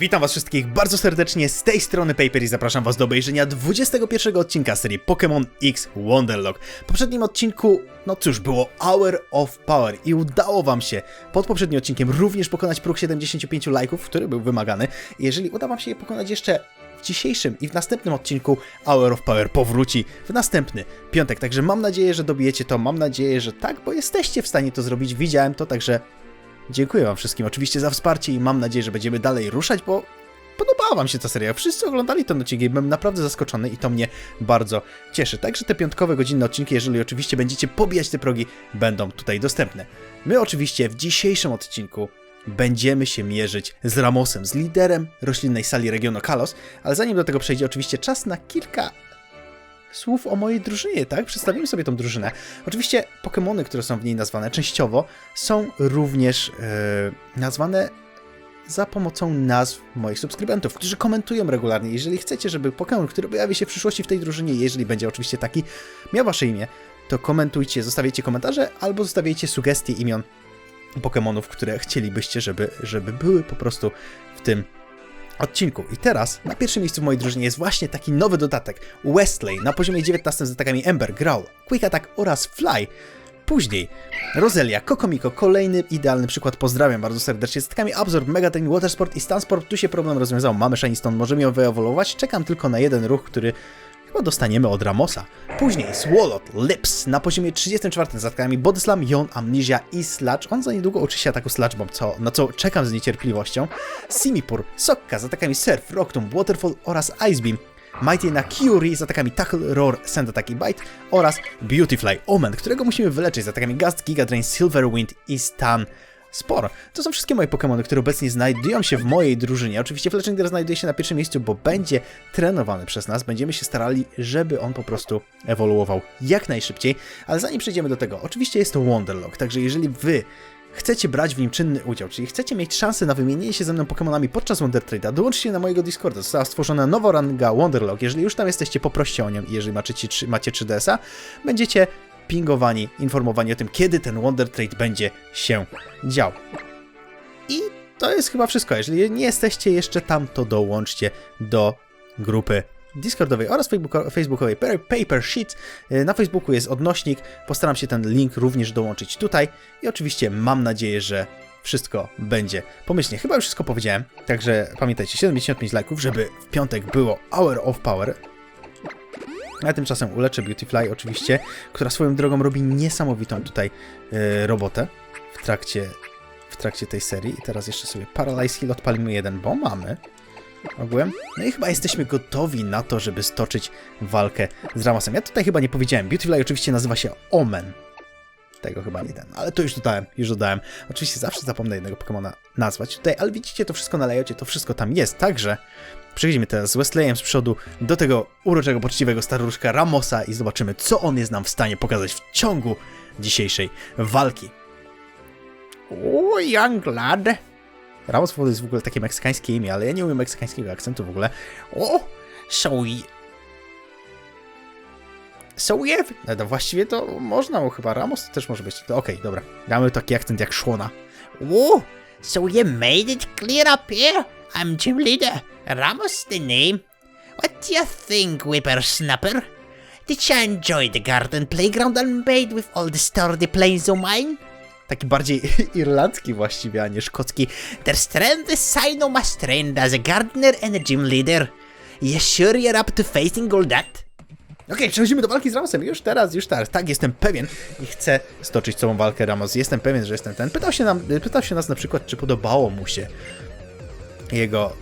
Witam was wszystkich bardzo serdecznie z tej strony Paper i zapraszam was do obejrzenia 21 odcinka serii Pokémon X Wonderlock. W poprzednim odcinku, no cóż, było Hour of Power i udało wam się pod poprzednim odcinkiem również pokonać próg 75 lajków, który był wymagany. Jeżeli uda wam się je pokonać jeszcze w dzisiejszym i w następnym odcinku Hour of Power powróci w następny piątek. Także mam nadzieję, że dobijecie to, mam nadzieję, że tak, bo jesteście w stanie to zrobić. Widziałem to, także Dziękuję Wam wszystkim oczywiście za wsparcie i mam nadzieję, że będziemy dalej ruszać, bo podobała Wam się ta seria. Wszyscy oglądali ten odcinek i byłem naprawdę zaskoczony i to mnie bardzo cieszy. Także te piątkowe godzinne odcinki, jeżeli oczywiście będziecie pobijać te progi, będą tutaj dostępne. My oczywiście w dzisiejszym odcinku będziemy się mierzyć z Ramosem, z liderem roślinnej sali regionu Kalos, ale zanim do tego przejdzie, oczywiście czas na kilka słów o mojej drużynie, tak? Przedstawimy sobie tą drużynę. Oczywiście Pokémony, które są w niej nazwane częściowo, są również e, nazwane za pomocą nazw moich subskrybentów, którzy komentują regularnie. Jeżeli chcecie, żeby Pokémon, który pojawi się w przyszłości w tej drużynie, jeżeli będzie oczywiście taki, miał wasze imię, to komentujcie, zostawiajcie komentarze albo zostawiajcie sugestie imion Pokémonów, które chcielibyście, żeby, żeby były po prostu w tym odcinku. I teraz na pierwszym miejscu w mojej drużynie jest właśnie taki nowy dodatek. Westley na poziomie 19 z atakami Ember, Growl, Quick Attack oraz Fly. Później Roselia, Kokomiko, kolejny idealny przykład, pozdrawiam bardzo serdecznie, z atakami Absorb, Megatrain, Watersport i Stansport, tu się problem rozwiązał, mamy Shiny Stone, możemy ją wyewoluować, czekam tylko na jeden ruch, który chyba dostaniemy od Ramosa. Później Swallowed, Lips na poziomie 34 z atakami Body Slam, Yon, Amnesia i Sludge. On za niedługo uczy się ataku Sludge Bomb, co, na co czekam z niecierpliwością. Simipur, Sokka z atakami Surf, Rock Tomb, Waterfall oraz Ice Beam. Mighty na Curie z atakami Tackle, Roar, Sand Attack i Bite oraz Beautyfly Omen, którego musimy wyleczyć z atakami Gust, Giga Drain, Silver Wind i Stun Sporo. To są wszystkie moje Pokémony, które obecnie znajdują się w mojej drużynie. Oczywiście Fletchinder znajduje się na pierwszym miejscu, bo będzie trenowany przez nas. Będziemy się starali, żeby on po prostu ewoluował jak najszybciej. Ale zanim przejdziemy do tego, oczywiście jest to Wonderlock, także jeżeli wy chcecie brać w nim czynny udział, czyli chcecie mieć szansę na wymienienie się ze mną Pokémonami podczas Wonder Trade'a, dołączcie na mojego Discorda. Została stworzona nowa ranga Wonderlock. Jeżeli już tam jesteście, poproście o nią i jeżeli macie, macie 3DS-a, będziecie pingowani, informowani o tym, kiedy ten Wonder Trade będzie się dział. I to jest chyba wszystko. Jeżeli nie jesteście jeszcze tam, to dołączcie do grupy Discordowej oraz Facebookowej Paper Sheet. Na Facebooku jest odnośnik. Postaram się ten link również dołączyć tutaj. I oczywiście mam nadzieję, że wszystko będzie pomyślnie. Chyba już wszystko powiedziałem. Także pamiętajcie, 75 lajków, żeby w piątek było Hour of Power. A tymczasem uleczę Beautyfly oczywiście, która swoją drogą robi niesamowitą tutaj e, robotę w trakcie, w trakcie tej serii. I teraz jeszcze sobie Paralyze Heal odpalimy jeden, bo mamy. Ogółem. No i chyba jesteśmy gotowi na to, żeby stoczyć walkę z Ramosem. Ja tutaj chyba nie powiedziałem. Beautyfly oczywiście nazywa się Omen. Tego chyba nie ten, ale to już dodałem, już dodałem. Oczywiście zawsze zapomnę jednego Pokemona nazwać tutaj, ale widzicie to wszystko na layoutcie, to wszystko tam jest, także Przejdźmy teraz z Wesleyem z przodu do tego uroczego, poczciwego staruszka Ramosa i zobaczymy, co on jest nam w stanie pokazać w ciągu dzisiejszej walki. O, young lad. Ramos to jest w ogóle takie meksykańskie imię, ale ja nie umiem meksykańskiego akcentu w ogóle. O, so... So yeah. No, właściwie to można mu chyba. Ramos to też może być. Okej, okay, dobra. Damy taki akcent jak Szłona. Oh, so you made it clear up here? I'm gym leader. Ramos the name. What do you think, whippersnapper? Did you enjoy the garden playground I made with all the sturdy planes of mine? Taki bardziej irlandzki właściwie, a nie szkocki. Their strength is sign of my strength as a gardener and a gym leader. You sure you're up to facing all that? Okej, okay, przechodzimy do walki z Ramosem. Już teraz, już teraz. Tak, jestem pewien i chcę stoczyć całą walkę Ramos. Jestem pewien, że jestem ten. Pytał się, nam, pytał się nas na przykład, czy podobało mu się jego,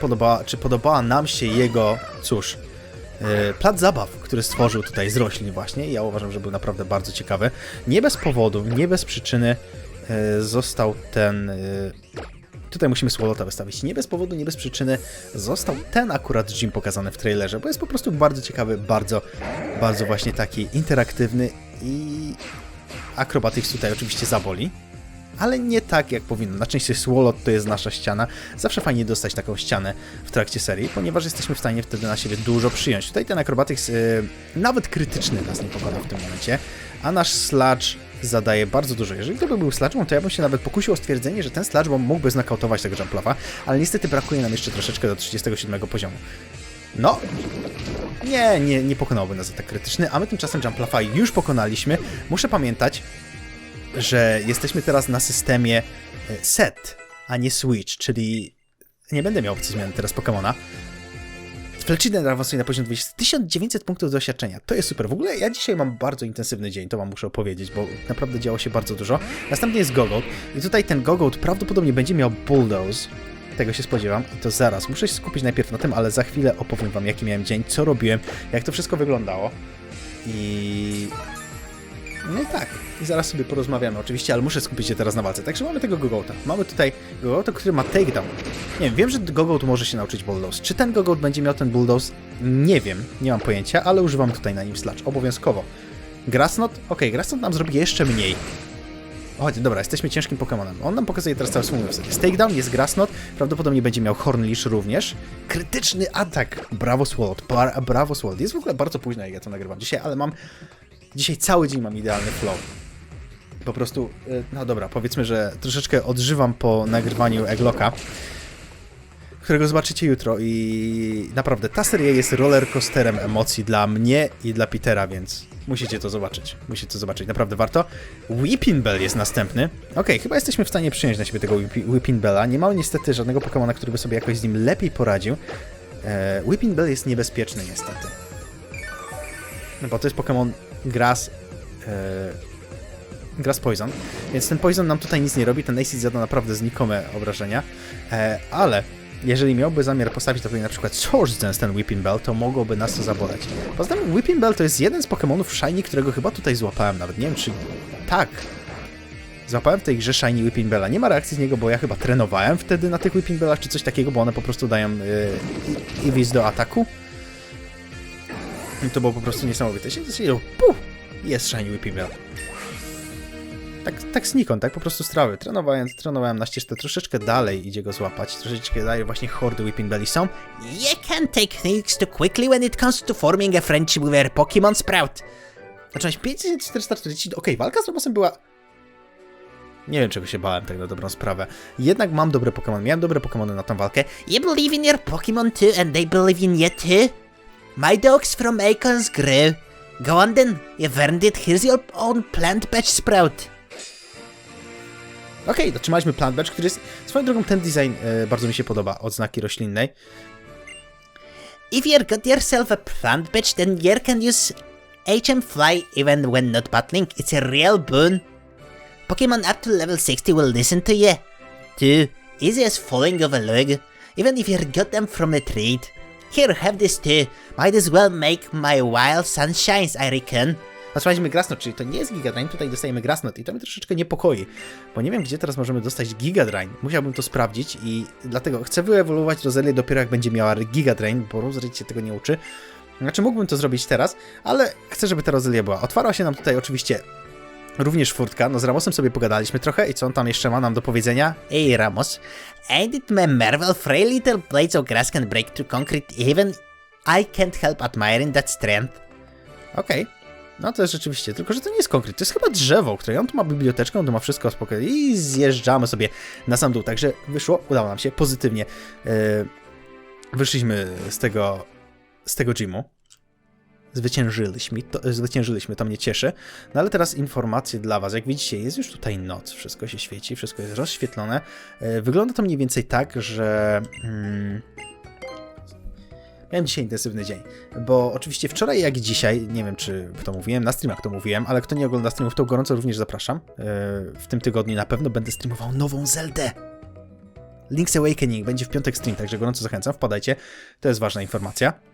podobała, czy podobała nam się jego, cóż, yy, plac zabaw, który stworzył tutaj z roślin właśnie ja uważam, że był naprawdę bardzo ciekawy. Nie bez powodu, nie bez przyczyny yy, został ten... Tutaj musimy Swolota wystawić. Nie bez powodu, nie bez przyczyny został ten akurat gym pokazany w trailerze, bo jest po prostu bardzo ciekawy, bardzo, bardzo właśnie taki interaktywny i Acrobatics tutaj oczywiście zaboli ale nie tak jak powinno. Na szczęście Swolot to jest nasza ściana. Zawsze fajnie dostać taką ścianę w trakcie serii, ponieważ jesteśmy w stanie wtedy na siebie dużo przyjąć. Tutaj ten Acrobatics yy, nawet krytyczny nas nie pokona w tym momencie, a nasz Sludge zadaje bardzo dużo. Jeżeli to by był Sludge Bomb, to ja bym się nawet pokusił o stwierdzenie, że ten Sludge Bomb mógłby znakautować tego Jumpluff'a, ale niestety brakuje nam jeszcze troszeczkę do 37 poziomu. No, nie, nie, nie pokonałby nas atak krytyczny, a my tymczasem Jumpluffa już pokonaliśmy. Muszę pamiętać, że jesteśmy teraz na systemie e, set, a nie switch, czyli nie będę miał opcji zmiany teraz Pokemona. Fletchiden awansuje na poziom 20. 1900 punktów doświadczenia. To jest super. W ogóle ja dzisiaj mam bardzo intensywny dzień, to wam muszę opowiedzieć, bo naprawdę działo się bardzo dużo. Następnie jest Gogout i tutaj ten Gogout prawdopodobnie będzie miał Bulldoze. Tego się spodziewam i to zaraz. Muszę się skupić najpierw na tym, ale za chwilę opowiem wam jaki miałem dzień, co robiłem, jak to wszystko wyglądało. I... No i tak. I zaraz sobie porozmawiamy oczywiście, ale muszę skupić się teraz na walce. Także mamy tego Gogouta. Mamy tutaj Gogouta, który ma takedown. Nie wiem, wiem, że Gogout może się nauczyć Bulldoze. Czy ten Gogout będzie miał ten Bulldoze? Nie wiem, nie mam pojęcia, ale używam tutaj na nim Sludge, obowiązkowo. Grassnot? Okej, Grassnot nam zrobi jeszcze mniej. Chodź, dobra, jesteśmy ciężkim Pokemonem. On nam pokazuje teraz cały swój moveset. Jest takedown, jest Grassnot, prawdopodobnie będzie miał Horn Leash również. Krytyczny atak! Brawo Swalot, Bar- brawo Swalot. Jest w ogóle bardzo późno, jak ja to nagrywam dzisiaj, ale mam... Dzisiaj cały dzień mam idealny flow. Po prostu, y, no dobra, powiedzmy, że troszeczkę odżywam po nagrywaniu Eglocka, którego zobaczycie jutro i naprawdę ta seria jest rollercoasterem emocji dla mnie i dla Petera, więc musicie to zobaczyć. Musicie to zobaczyć, naprawdę warto. Weeping Bell jest następny. Okej, chyba jesteśmy w stanie przyjąć na siebie tego Weeping Bella. Nie mamy niestety żadnego Pokemona, który by sobie jakoś z nim lepiej poradził. E, Weeping Bell jest niebezpieczny niestety. No bo to jest Pokémon Grass... E, Grass Poison, więc ten Poison nam tutaj nic nie robi, ten Acid zada naprawdę znikome obrażenia, e, ale jeżeli miałby zamiar postawić tutaj na przykład Source Dance ten Whipping Bell, to mogłoby nas to zaboleć. Poza tym Whipping Bell to jest jeden z Pokémonów Shiny, którego chyba tutaj złapałem nawet, nie wiem czy... Tak! Złapałem w tej grze Shiny Whipping Bella. Nie ma reakcji z niego, bo ja chyba trenowałem wtedy na tych Whipping Bellach czy coś takiego, bo one po prostu dają yy, Evis do ataku. I to było po prostu niesamowite. Się się- Puh! Jest Shiny Whipping. Tak, tak znikąd, tak po prostu strawy. Trenowałem, trenowałem na ścieżce troszeczkę dalej idzie go złapać, troszeczkę dalej właśnie hordy Whipping Belly są. You can take things too quickly when it comes to forming a friendship with a Pokemon Sprout. Zacząłeś 5440, okej, walka z Robosem była... Nie wiem czego się bałem, tak na dobrą sprawę. Jednak mam dobre Pokémon, miałem dobre Pokémony na tą walkę. You believe in your Pokemon too, and they believe in you too. My dogs from Acorns grew. Go on then, you've earned it. Here's your own plant patch Sprout. Okej, dotrzymaliśmy Plant Badge, który jest... Swoją drogą ten design e, bardzo mi się podoba, odznaki roślinnej. If you got yourself a plant patch, then you can use HM Fly even when not battling. It's a real boon. Pokemon up to level 60 will listen to you. Too. Easy as falling off a log, even if you got them from a trade. Here, have this too. Might as well make my wild sunshines, I reckon. Otrzymaliśmy Grassnot, czyli to nie jest Gigadrain, tutaj dostajemy Grassnot i to mnie troszeczkę niepokoi, bo nie wiem, gdzie teraz możemy dostać Gigadrain. Musiałbym to sprawdzić i dlatego chcę wyewoluować Rozelię dopiero jak będzie miała Gigadrain, bo Roselia się tego nie uczy. Znaczy mógłbym to zrobić teraz, ale chcę, żeby ta Roselia była. Otwarła się nam tutaj oczywiście również furtka, no z Ramosem sobie pogadaliśmy trochę i co on tam jeszcze ma nam do powiedzenia? Hey, Ramos. Ain't it my marvel frail little blades of grass can break through concrete even I can't help admiring that strength. Okej. No to jest rzeczywiście, tylko że to nie jest konkret, to jest chyba drzewo, które on tu ma biblioteczkę, on tu ma wszystko spokojnie i zjeżdżamy sobie na sam dół, także wyszło, udało nam się pozytywnie. Yy, wyszliśmy z tego, z tego gymu. Zwyciężyliśmy, to, zwyciężyliśmy, to mnie cieszy. No ale teraz informacje dla Was. Jak widzicie, jest już tutaj noc, wszystko się świeci, wszystko jest rozświetlone. Yy, wygląda to mniej więcej tak, że... Mm, Miałem dzisiaj intensywny dzień, bo oczywiście wczoraj jak dzisiaj, nie wiem czy to mówiłem, na streamach to mówiłem, ale kto nie ogląda streamów, to gorąco również zapraszam. Yy, W tym tygodniu na pewno będę streamował nową Zeldę. Link's Awakening będzie w piątek stream, także gorąco zachęcam, wpadajcie, to jest ważna informacja.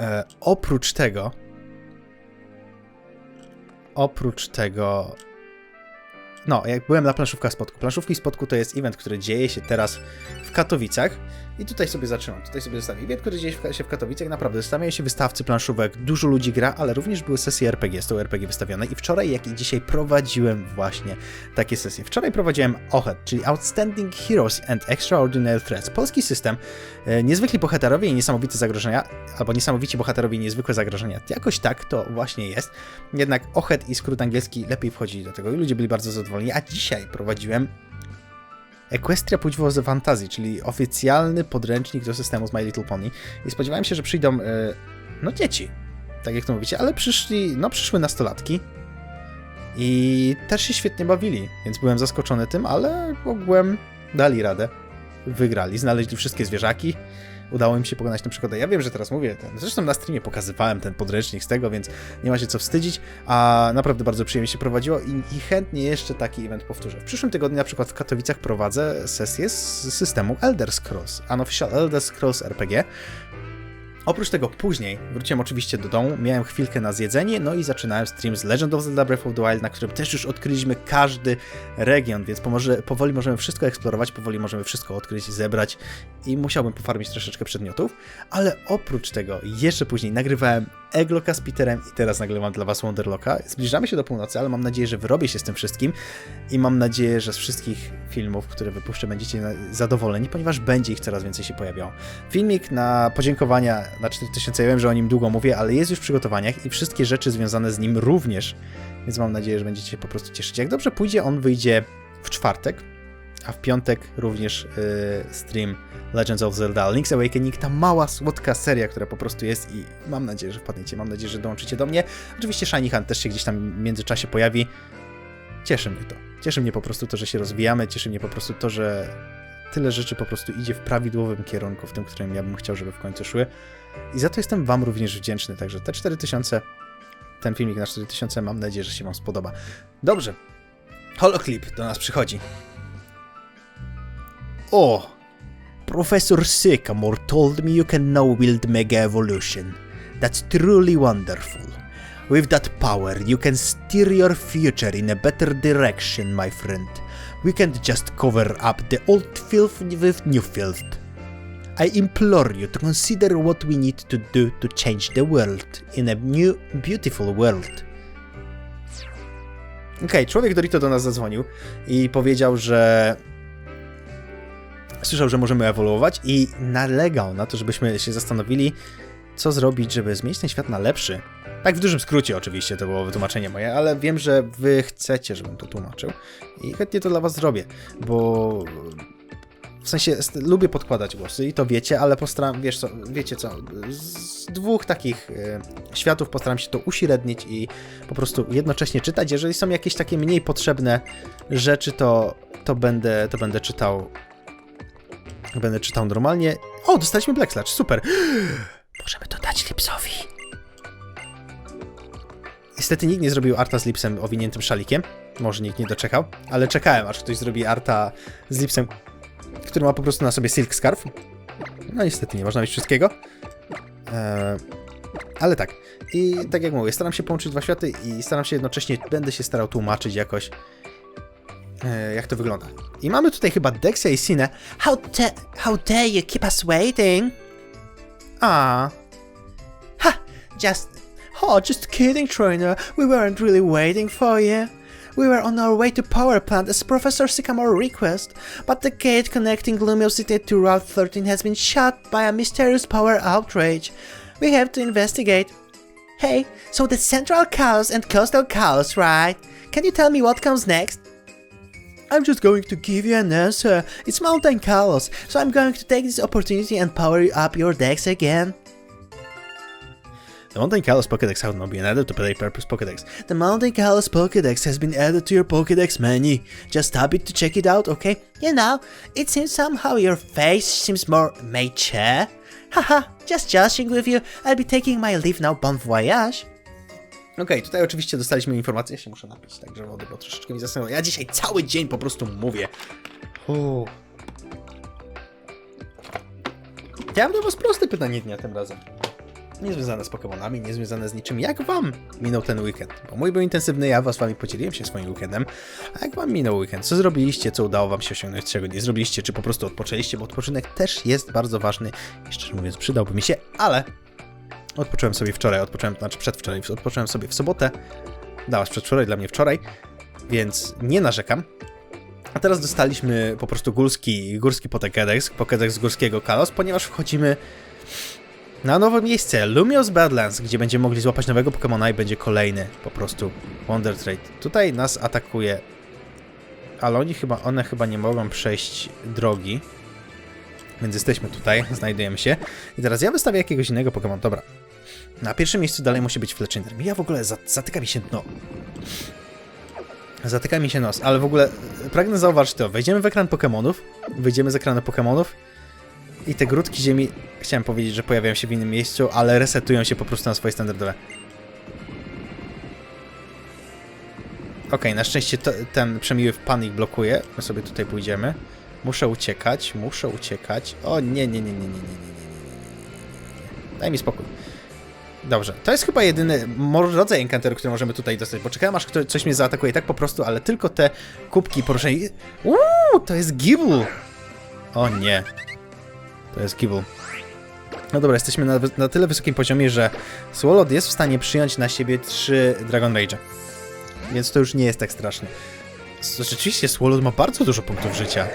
E, oprócz tego, oprócz tego, no, jak byłem na planszówkach Spodku. Planszówki Spodku to jest event, który dzieje się teraz w Katowicach I tutaj sobie zaczynam, tutaj sobie zostawię. Event, który dzieje się w Katowicach, naprawdę stawiają się wystawcy planszówek, dużo ludzi gra, ale również były sesje RPG, są RPG wystawione i wczoraj, jak i dzisiaj prowadziłem właśnie takie sesje. Wczoraj prowadziłem OHED, czyli Outstanding Heroes and Extraordinary Threats. Polski system, e, niezwykli bohaterowie i niesamowite zagrożenia, albo niesamowici bohaterowie i niezwykłe zagrożenia. Jakoś tak to właśnie jest. Jednak OHED i skrót angielski lepiej wchodzili do tego i ludzie byli bardzo zadowoleni, a dzisiaj prowadziłem Equestria Płciwo z Fantazji, czyli oficjalny podręcznik do systemu z My Little Pony. I spodziewałem się, że przyjdą, e, no dzieci, tak jak to mówicie, ale przyszli, no przyszły nastolatki i też się świetnie bawili, więc byłem zaskoczony tym, ale ogółem dali radę. Wygrali, znaleźli wszystkie zwierzaki. Udało im się pokonać tę przygodę. Ja wiem, że teraz mówię, ten, zresztą na streamie pokazywałem ten podręcznik z tego, więc nie ma się co wstydzić, a naprawdę bardzo przyjemnie się prowadziło i, i chętnie jeszcze taki event powtórzę. W przyszłym tygodniu na przykład w Katowicach prowadzę sesję z systemu Elder Scrolls, Unofficial Elder Scrolls RPG. Oprócz tego później wróciłem oczywiście do domu, miałem chwilkę na zjedzenie, no i zaczynałem stream z Legend of Zelda Breath of the Wild, na którym też już odkryliśmy każdy region, więc pomoże, powoli możemy wszystko eksplorować, powoli możemy wszystko odkryć, zebrać i musiałbym pofarmić troszeczkę przedmiotów, ale oprócz tego jeszcze później nagrywałem Egloka z Peterem i teraz nagrywam dla was Wonderlocka. Zbliżamy się do północy, ale mam nadzieję, że wyrobię się z tym wszystkim i mam nadzieję, że z wszystkich filmów, które wypuszczę, będziecie zadowoleni, ponieważ będzie ich coraz więcej się pojawiało. Filmik na podziękowania na 4000, ja wiem, że o nim długo mówię, ale jest już w przygotowaniach i wszystkie rzeczy związane z nim również, więc mam nadzieję, że będziecie się po prostu cieszyć. Jak dobrze pójdzie, on wyjdzie w czwartek, a w piątek również yy, stream Legends of Zelda Link's Awakening, ta mała, słodka seria, która po prostu jest i mam nadzieję, że wpadniecie, mam nadzieję, że dołączycie do mnie. Oczywiście Shiny Hunt też się gdzieś tam w międzyczasie pojawi. Cieszy mnie to. Cieszy mnie po prostu to, że się rozwijamy, cieszy mnie po prostu to, że tyle rzeczy po prostu idzie w prawidłowym kierunku, w tym, którym ja bym chciał, żeby w końcu szły. I za to jestem Wam również wdzięczny. Także te 4000, ten filmik na 4000, mam nadzieję, że się Wam spodoba. Dobrze. Holoclip do nas przychodzi. O! Professor Sycamore told me you can now build Mega Evolution. That's truly wonderful. With that power, you can steer your future in a better direction, my friend. We can't just cover up the old filth with new filth. I implore you to consider what we need to do to change the world in a new, beautiful world. Okej, człowiek Dorito do nas zadzwonił i powiedział, że słyszał, że możemy ewoluować i nalegał na to, żebyśmy się zastanowili, co zrobić, żeby zmienić ten świat na lepszy. Tak w dużym skrócie oczywiście, to było wytłumaczenie moje, ale wiem, że wy chcecie, żebym to tłumaczył i chętnie to dla was zrobię, bo w sensie lubię podkładać głosy i to wiecie, ale postaram, wiesz co, wiecie co, z dwóch takich e, światów postaram się to uśrednić i po prostu jednocześnie czytać. Jeżeli są jakieś takie mniej potrzebne rzeczy, to, to, będę, to będę czytał Będę czytał normalnie. O, dostaliśmy Black Sludge, super. Możemy to dać Lipsowi. Niestety nikt nie zrobił arta z Lipsem owiniętym szalikiem. Może nikt nie doczekał, ale czekałem, aż ktoś zrobi arta z Lipsem, który ma po prostu na sobie Silk Scarf. No niestety nie można mieć wszystkiego. Eee, ale tak. I tak jak mówię, staram się połączyć dwa światy i staram się jednocześnie, będę się starał tłumaczyć jakoś, jak to wygląda. I mamy tutaj chyba Dexia i Sinę. How, how dare you keep us waiting? Ah. Ha! Just. Oh, just kidding, trainer. We weren't really waiting for you. We were on our way to power plant as Professor Sycamore request, but the gate connecting Lumio City to Route 13 has been shut by a mysterious power outrage. We have to investigate. Hey, so the Central Chaos and Coastal Chaos, right? Can you tell me what comes next? I'm just going to give you an answer. It's Mountain Chaos, so I'm going to take this opportunity and power up your decks again. The Mountain Kalos Pokédex has now been added to Play Purpose Pokédex. The Mountain Kalos Pokédex has been added to your Pokédex menu. Just tap it to check it out, okay? You know, it seems somehow your face seems more mature. Eh? Haha, just joshing with you. I'll be taking my leave now, bon voyage. Okej, tutaj oczywiście dostaliśmy informację, ja się muszę napić, także wody, bo troszeczkę mi zasnęło. Ja dzisiaj cały dzień po prostu mówię. Uuu. Chciałem do was proste pytanie dnia tym razem. niezwiązane z Pokémonami, niezwiązane z niczym. Jak wam minął ten weekend? Bo mój był intensywny, ja was wami podzieliłem się swoim weekendem. A jak wam minął weekend? Co zrobiliście? Co udało wam się osiągnąć? Czego nie zrobiliście? Czy po prostu odpoczęliście? Bo odpoczynek też jest bardzo ważny i szczerze mówiąc przydałby mi się, ale odpocząłem sobie wczoraj, odpocząłem, znaczy przedwczoraj, odpocząłem sobie w sobotę. Dałaś przedwczoraj, dla mnie wczoraj, więc nie narzekam. A teraz dostaliśmy po prostu górski, górski Pokédex, Pokédex górskiego Kalos, ponieważ wchodzimy na nowe miejsce, Lumios Badlands, gdzie będziemy mogli złapać nowego Pokemona i będzie kolejny po prostu Wonder Trade. Tutaj nas atakuje, ale oni chyba, one chyba nie mogą przejść drogi, więc jesteśmy tutaj, znajdujemy się. I teraz ja wystawię jakiegoś innego Pokemon, dobra. Na pierwszym miejscu dalej musi być Fletchinder. Ja w ogóle za, zatyka mi się dno. Zatyka mi się nos, ale w ogóle e, pragnę zauważyć to. Wejdziemy w ekran Pokemonów, wyjdziemy z ekranu Pokemonów i te grudki ziemi, chciałem powiedzieć, że pojawiają się w innym miejscu, ale resetują się po prostu na swoje standardowe. Okej, na szczęście ten przemiły pan ich blokuje. My sobie tutaj pójdziemy. Muszę uciekać, muszę uciekać. O nie, nie, nie, nie, nie, nie, nie, nie. Daj mi spokój. Dobrze, to jest chyba jedyny rodzaj encounteru, który możemy tutaj dostać, bo aż ktoś, coś mnie zaatakuje tak po prostu, ale tylko te kubki poruszenia. Uuu, to jest Gibble! O nie. To jest Gibble. No dobra, jesteśmy na, na tyle wysokim poziomie, że Swallow jest w stanie przyjąć na siebie trzy Dragon Rage'e. Więc to już nie jest tak straszne. Rzeczywiście Swallow ma bardzo dużo punktów życia.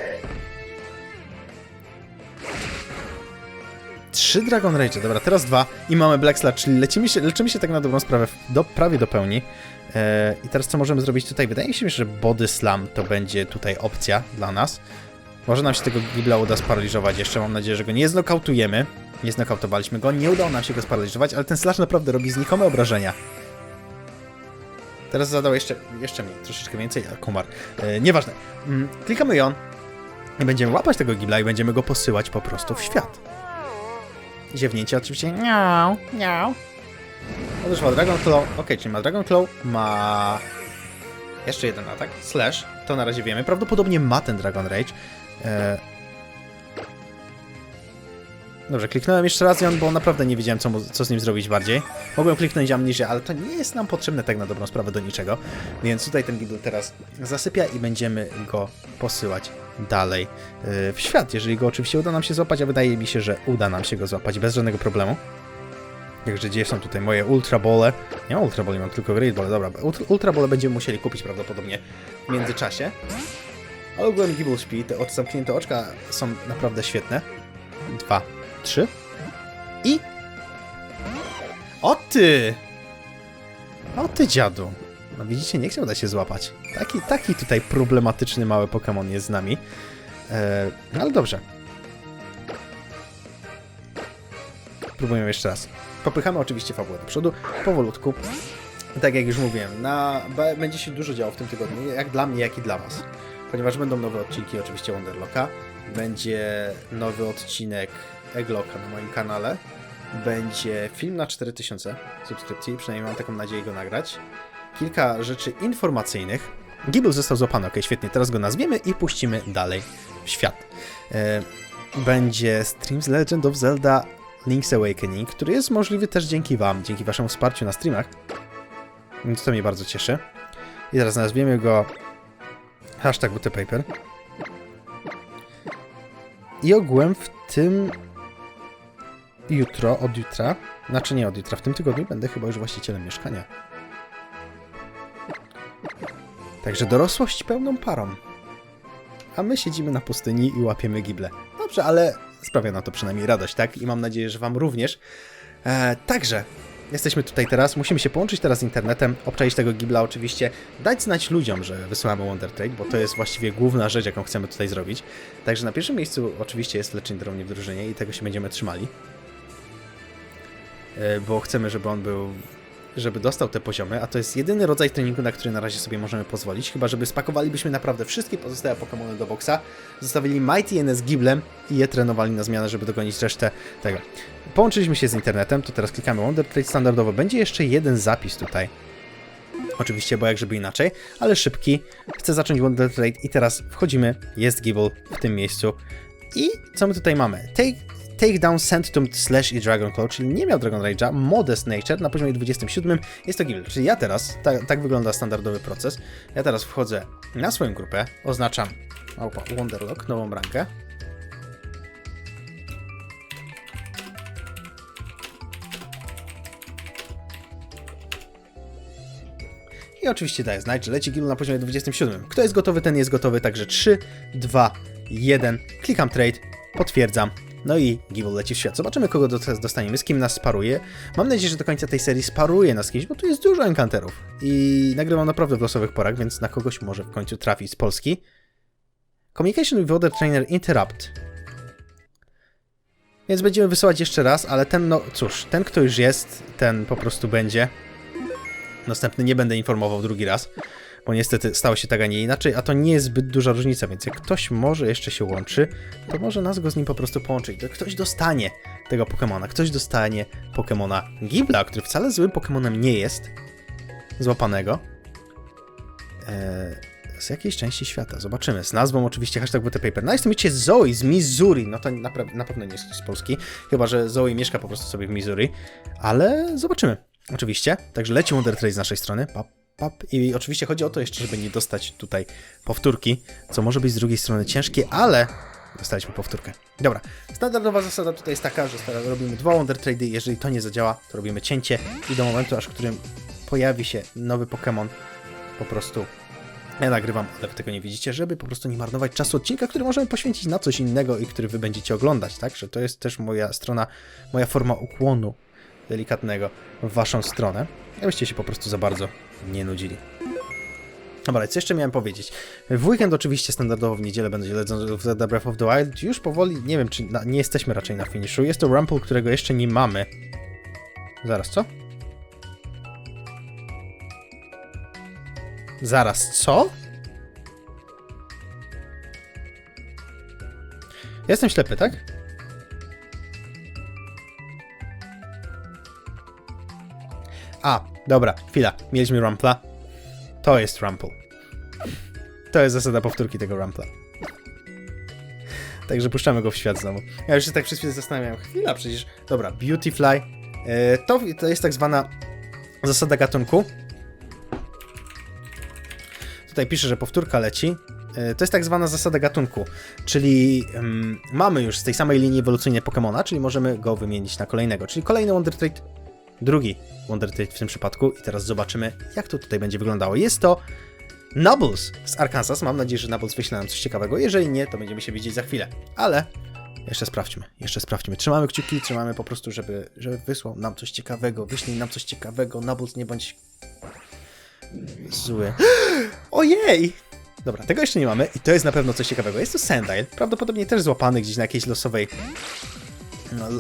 Trzy Dragon Rage, dobra, teraz dwa i mamy Black Sludge, czyli lecimy się, leczymy się tak na dobrą sprawę do, prawie do pełni. E, I teraz co możemy zrobić tutaj? Wydaje mi się, że Body Slam to będzie tutaj opcja dla nas. Może nam się tego Gibla uda sparaliżować jeszcze, mam nadzieję, że go nie znokautujemy. Nie znokautowaliśmy go, nie udało nam się go sparaliżować, ale ten Slash naprawdę robi znikome obrażenia. Teraz zadał jeszcze, jeszcze mniej, troszeczkę więcej, a komar. E, nieważne. Mm, klikamy ją i będziemy łapać tego Gibla i będziemy go posyłać po prostu w świat. Ziewnięcie oczywiście. Miau, miau. Otóż ma Dragon Claw. Ok, czyli ma Dragon Claw, ma jeszcze jeden atak. Slash, to na razie wiemy. Prawdopodobnie ma ten Dragon Rage. E... Dobrze, kliknąłem jeszcze raz ją, bo naprawdę nie wiedziałem, co, mu, co z nim zrobić bardziej. Mogłem kliknąć Amnesia, ale to nie jest nam potrzebne tak na dobrą sprawę do niczego. Więc tutaj ten Gibble teraz zasypia i będziemy go posyłać dalej e, w świat, jeżeli go oczywiście uda nam się złapać, a wydaje mi się, że uda nam się go złapać bez żadnego problemu. Także gdzie są tutaj moje Ultra Bole? Nie mam Ultra Bole, mam tylko Great Ball. Dobra, Ultra, Bole będziemy musieli kupić prawdopodobnie w międzyczasie. Ale ogółem Gibble śpi, te zamknięte oczka są naprawdę świetne. Dwa, trzy i... O ty! O ty dziadu! No widzicie, nie chciał da się złapać. Taki, taki tutaj problematyczny mały Pokémon jest z nami. No ale dobrze. Próbujemy jeszcze raz. Popychamy oczywiście fabułę do przodu, powolutku. Tak jak już mówiłem, na, będzie się dużo działo w tym tygodniu, jak dla mnie, jak i dla Was. Ponieważ będą nowe odcinki oczywiście Wonderlocka, będzie nowy odcinek Egglocka na moim kanale, będzie film na 4000 subskrypcji, przynajmniej mam taką nadzieję go nagrać. Kilka rzeczy informacyjnych. Gibble został złapany, ok, świetnie, teraz go nazwiemy i puścimy dalej w świat. E, będzie Streams Legend of Zelda Link's Awakening, który jest możliwy też dzięki Wam, dzięki Waszemu wsparciu na streamach. Więc to mnie bardzo cieszy. I teraz nazwiemy go hashtag WTPaper. I ogółem w tym jutro, od jutra, znaczy nie od jutra, w tym tygodniu będę chyba już właścicielem mieszkania. Także dorosłość pełną parą. A my siedzimy na pustyni i łapiemy gible. Dobrze, ale sprawia nam to przynajmniej radość, tak? I mam nadzieję, że Wam również. E, także, jesteśmy tutaj teraz, musimy się połączyć teraz z internetem, obczaić tego gibla oczywiście, dać znać ludziom, że wysyłamy Wonder Trade, bo to jest właściwie główna rzecz, jaką chcemy tutaj zrobić. Także na pierwszym miejscu oczywiście jest u mnie w drużynie i tego się będziemy trzymali. E, bo chcemy, żeby on był żeby dostał te poziomy, a to jest jedyny rodzaj treningu, na który na razie sobie możemy pozwolić, chyba żeby spakowalibyśmy naprawdę wszystkie pozostałe Pokémony do boxa, zostawili Mighty N z Giblem i je trenowali na zmianę, żeby dogonić resztę tego. Połączyliśmy się z internetem, to teraz klikamy Wonder Trade standardowo. Będzie jeszcze jeden zapis tutaj. Oczywiście, bo jak żeby inaczej, ale szybki. Chcę zacząć Wonder Trade i teraz wchodzimy, jest Gibble w tym miejscu. I co my tutaj mamy? Take, Takedown, Sand Tomb, Slash i Dragon Claw, czyli nie miał Dragon Rage'a, Modest Nature na poziomie 27 jest to Gible. Czyli ja teraz, tak, tak wygląda standardowy proces, ja teraz wchodzę na swoją grupę, oznaczam opa, Wonderlock, nową rankę. I oczywiście daję znać, że leci Gilu na poziomie 27. Kto jest gotowy, ten jest gotowy, także 3, 2, 1. Klikam trade, potwierdzam. No i Givel leci w świat. Zobaczymy, kogo do- dostaniemy, z kim nas sparuje. Mam nadzieję, że do końca tej serii sparuje nas kimś, bo tu jest dużo enkanterów. I nagrywam naprawdę w losowych porach, więc na kogoś może w końcu trafi z Polski. Communication with Other Trainer Interrupt. Więc będziemy wysyłać jeszcze raz, ale ten, no cóż, ten kto już jest, ten po prostu będzie. Następny nie będę informował drugi raz, bo niestety stało się tak, a nie inaczej, a to nie jest zbyt duża różnica, więc jak ktoś może jeszcze się łączy, to może nas go z nim po prostu połączyć. To ktoś dostanie tego Pokemona, ktoś dostanie Pokemona Gibla, który wcale złym Pokemonem nie jest, złapanego. Eee, z jakiejś części świata, zobaczymy. Z nazwą oczywiście hashtag WT Paper. No jest to miecie Zoe z Missouri, no to na, na pewno nie jest z Polski, chyba że Zoe mieszka po prostu sobie w Missouri, ale zobaczymy. Oczywiście, także leci Wonder Trade z naszej strony. Pap, pap. I oczywiście chodzi o to jeszcze, żeby nie dostać tutaj powtórki, co może być z drugiej strony ciężkie, ale dostaliśmy powtórkę. Dobra, standardowa zasada tutaj jest taka, że robimy dwa Wonder Trady, jeżeli to nie zadziała, to robimy cięcie i do momentu, aż w którym pojawi się nowy Pokémon, po prostu ja nagrywam, ale tego nie widzicie, żeby po prostu nie marnować czasu odcinka, który możemy poświęcić na coś innego i który wy będziecie oglądać, tak? Że to jest też moja strona, moja forma ukłonu delikatnego w waszą stronę, abyście się po prostu za bardzo nie nudzili. Dobra, co jeszcze miałem powiedzieć? W weekend oczywiście standardowo w niedzielę będzie Legend of Zelda Breath of the Wild. Już powoli, nie wiem, czy na, nie jesteśmy raczej na finiszu. Jest to Rumple, którego jeszcze nie mamy. Zaraz, co? Zaraz, co? Jestem ślepy, tak? A, dobra, chwila. Mieliśmy Rumpla. To jest Rumple. To jest zasada powtórki tego Rumpla. Także puszczamy go w świat znowu. Ja już się tak przez chwilę zastanawiałem. Chwila, przecież... Dobra, Beautyfly. E, to, to jest tak zwana zasada gatunku. Tutaj pisze, że powtórka leci. E, To jest tak zwana zasada gatunku, czyli mamy już z tej samej linii ewolucyjnej Pokemona, czyli możemy go wymienić na kolejnego. Czyli kolejny Wonder Trade, drugi Wonder w tym przypadku i teraz zobaczymy, jak to tutaj będzie wyglądało. Jest to Nubbles z Arkansas. Mam nadzieję, że Nubbles wyśle nam coś ciekawego. Jeżeli nie, to będziemy się widzieć za chwilę. Ale jeszcze sprawdźmy, jeszcze sprawdźmy. Trzymamy kciuki, trzymamy po prostu, żeby, żeby wysłał nam coś ciekawego. Wyślij nam coś ciekawego. Nubbles, nie bądź zły. Ojej! Dobra, tego jeszcze nie mamy i to jest na pewno coś ciekawego. Jest to Sandile, prawdopodobnie też złapany gdzieś na jakiejś losowej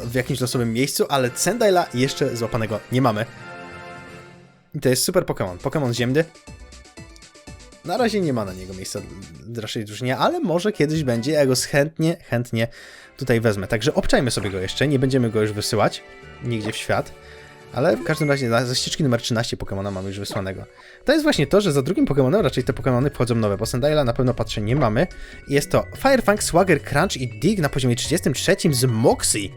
w jakimś losowym miejscu, ale Sandile'a jeszcze złapanego nie mamy. I to jest super Pokémon. Pokémon ziemny. Na razie nie ma na niego miejsca w naszej drużynie, ale może kiedyś będzie. Ja go chętnie, chętnie tutaj wezmę. Także obczajmy sobie go jeszcze. Nie będziemy go już wysyłać nigdzie w świat. Ale w każdym razie ze ścieżki numer 13 Pokemona mamy już wysłanego. To jest właśnie to, że za drugim Pokemonem raczej te Pokemony wchodzą nowe, bo Sandile'a na pewno patrzę nie mamy. Jest to Firefang, Swagger, Crunch i Dig na poziomie 33 z Moxie.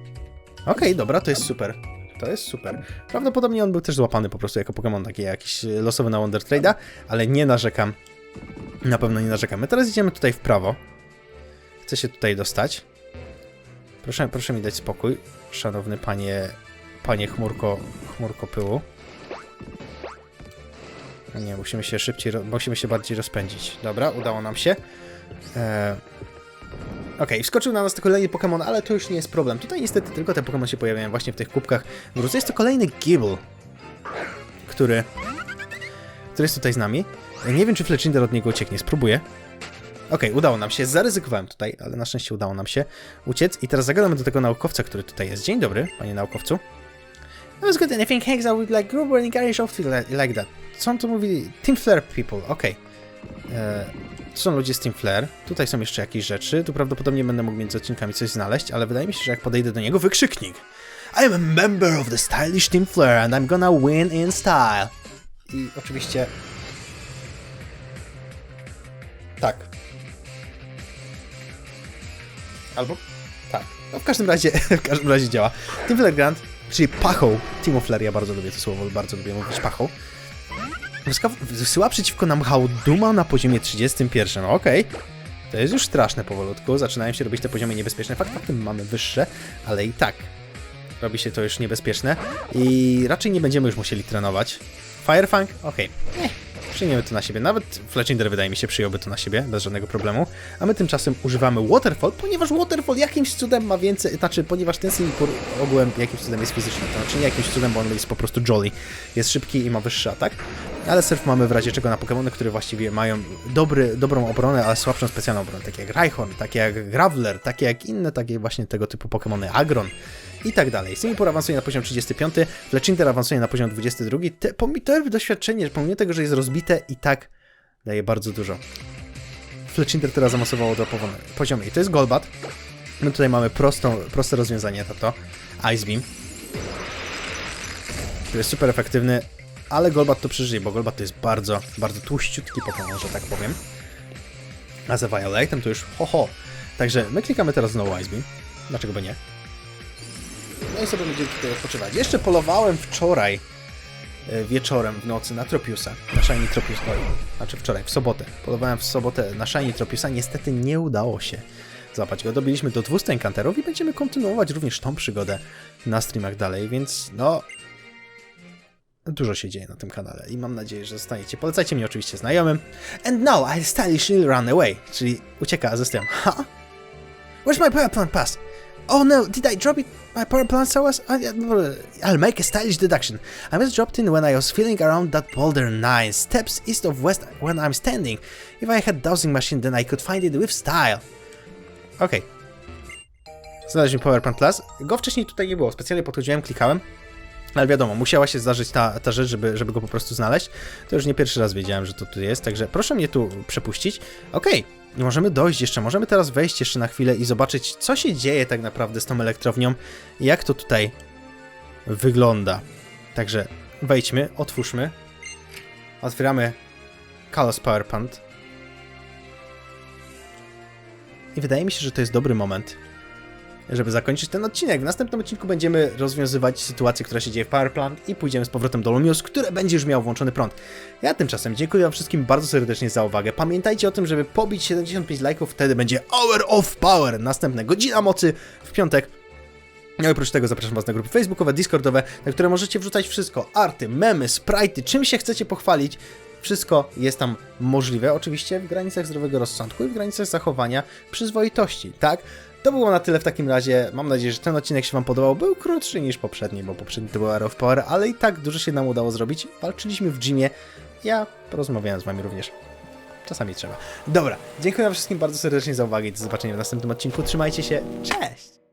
Okej, dobra, to jest super. To jest super. Prawdopodobnie on był też złapany po prostu jako Pokémon taki jakiś e, losowy na Wonder Trade'a, ale nie narzekam. Na pewno nie narzekam. My teraz idziemy tutaj w prawo. Chcę się tutaj dostać. Proszę, proszę mi dać spokój, szanowny panie, panie chmurko, chmurko pyłu. Nie, musimy się szybciej, musimy się bardziej rozpędzić. Dobra, udało nam się. Eee, Okej, wskoczył na nas to kolejny Pokémon, ale to już nie jest problem. Tutaj niestety tylko te Pokémon się pojawiają właśnie w tych kubkach. Wrócę, jest to kolejny Gibble, który, który jest tutaj z nami. Nie wiem, czy Fletchinder od niego ucieknie, spróbuję. Okej, udało nam się, zaryzykowałem tutaj, ale na szczęście udało nam się uciec. I teraz zagadamy do tego naukowca, który tutaj jest. Dzień dobry, panie naukowcu. That was good, and I think out with like Gruber and Gary Schofield like, that. Co on tu mówi? Team Flare people, okej. E, To są ludzie z Team Flare. Tutaj są jeszcze jakieś rzeczy. Tu prawdopodobnie będę mógł między odcinkami coś znaleźć, ale wydaje mi się, że jak podejdę do niego, wykrzyknik. I'm a member of the stylish Team Flare and I'm gonna win in style. I oczywiście... Tak. Albo... Tak. No w każdym razie, w każdym razie działa. Team Flare Grant, czyli pachoł. Team Flare, ja bardzo lubię to słowo, bardzo lubię mówić. Wyska- Wysyła przeciwko nam Hałduma na poziomie 31. No, Okej. To jest już straszne powolutku. Zaczynają się robić te poziomy niebezpieczne. Fakt faktem mamy wyższe, ale i tak robi się to już niebezpieczne. I raczej nie będziemy już musieli trenować. Firefang? Okej. Okay. Przyjmiemy to na siebie. Nawet Fletchinder wydaje mi się przyjąłby to na siebie, bez żadnego problemu. A my tymczasem używamy Waterfall, ponieważ Waterfall jakimś cudem ma więcej, znaczy, ponieważ ten Singapur ogółem jakimś cudem jest fizyczny, to znaczy nie jakimś cudem, bo on jest po prostu jolly. Jest szybki i ma wyższy atak. Ale surf mamy w razie czego na Pokémony, które właściwie mają dobry, dobrą obronę, ale słabszą specjalną obronę, takie jak Rhyhorn, takie jak Graveler, takie jak inne takie właśnie tego typu Pokémony, Agron i tak dalej. Singapur awansuje na poziom 35, Fletchinder awansuje na poziom 22. Te, to doświadczenie, pomimo tego, że jest rozbite, i tak daje bardzo dużo. Fletchinder teraz awansowało do poziomu i to jest Golbat. My tutaj mamy prostą, proste rozwiązanie na to. Ice Beam. który jest super efektywny, ale Golbat to przeżyje, bo Golbat to jest bardzo, bardzo tłuściutki Pokémon, że tak powiem. A za Violetem to już ho ho. Także my klikamy teraz znowu Ice Beam. Dlaczego by nie? No i sobie będziemy tutaj odpoczywać. Jeszcze polowałem wczoraj e, wieczorem w nocy na Tropiusa, na Shiny Tropius, oj, znaczy wczoraj, w sobotę. Polowałem w sobotę na Shiny Tropiusa, niestety nie udało się złapać go. Dobiliśmy do 200 enkanterów i będziemy kontynuować również tą przygodę na streamach dalej, więc no... Dużo się dzieje na tym kanale i mam nadzieję, że zostaniecie. Polecajcie mnie oczywiście znajomym. And now I stylishly run away, czyli ucieka ze stylem. Ha? Where's my plant pass? Oh no, did I drop it? My power plant was... I'll make a stylish deduction. I was dropped in when I was feeling around that boulder nine steps east of west when I'm standing. If I had dowsing machine, then I could find it with style. Okej. Znaleźliśmy Power Plant Plus. Go wcześniej tutaj nie było. Specjalnie podchodziłem, klikałem. Ale wiadomo, musiała się zdarzyć ta, ta rzecz, żeby, żeby go po prostu znaleźć. To już nie pierwszy raz wiedziałem, że to tu jest, także proszę mnie tu przepuścić. Okej, i możemy dojść jeszcze, możemy teraz wejść jeszcze na chwilę i zobaczyć, co się dzieje tak naprawdę z tą elektrownią jak to tutaj wygląda. Także wejdźmy, otwórzmy. Otwieramy Kalos Power Plant. I wydaje mi się, że to jest dobry moment, żeby zakończyć ten odcinek. W następnym odcinku będziemy rozwiązywać sytuację, która się dzieje w Powerplant i pójdziemy z powrotem do Lumius, które będzie już miał włączony prąd. Ja tymczasem dziękuję wam wszystkim bardzo serdecznie za uwagę. Pamiętajcie o tym, żeby pobić 75 lajków, wtedy będzie Hour of Power, następne Godzina Mocy w piątek. No i oprócz tego zapraszam Was na grupy facebookowe, discordowe, na które możecie wrzucać wszystko, arty, memy, sprite'y, czym się chcecie pochwalić. Wszystko jest tam możliwe, oczywiście w granicach zdrowego rozsądku i w granicach zachowania przyzwoitości, tak? To było na tyle w takim razie. Mam nadzieję, że ten odcinek się Wam podobał. Był krótszy niż poprzedni, bo poprzedni to był Arrow Power, ale i tak dużo się nam udało zrobić. Walczyliśmy w gymie. Ja porozmawiałem z Wami również. Czasami trzeba. Dobra, dziękuję wszystkim bardzo serdecznie za uwagę i do zobaczenia w następnym odcinku. Trzymajcie się. Cześć!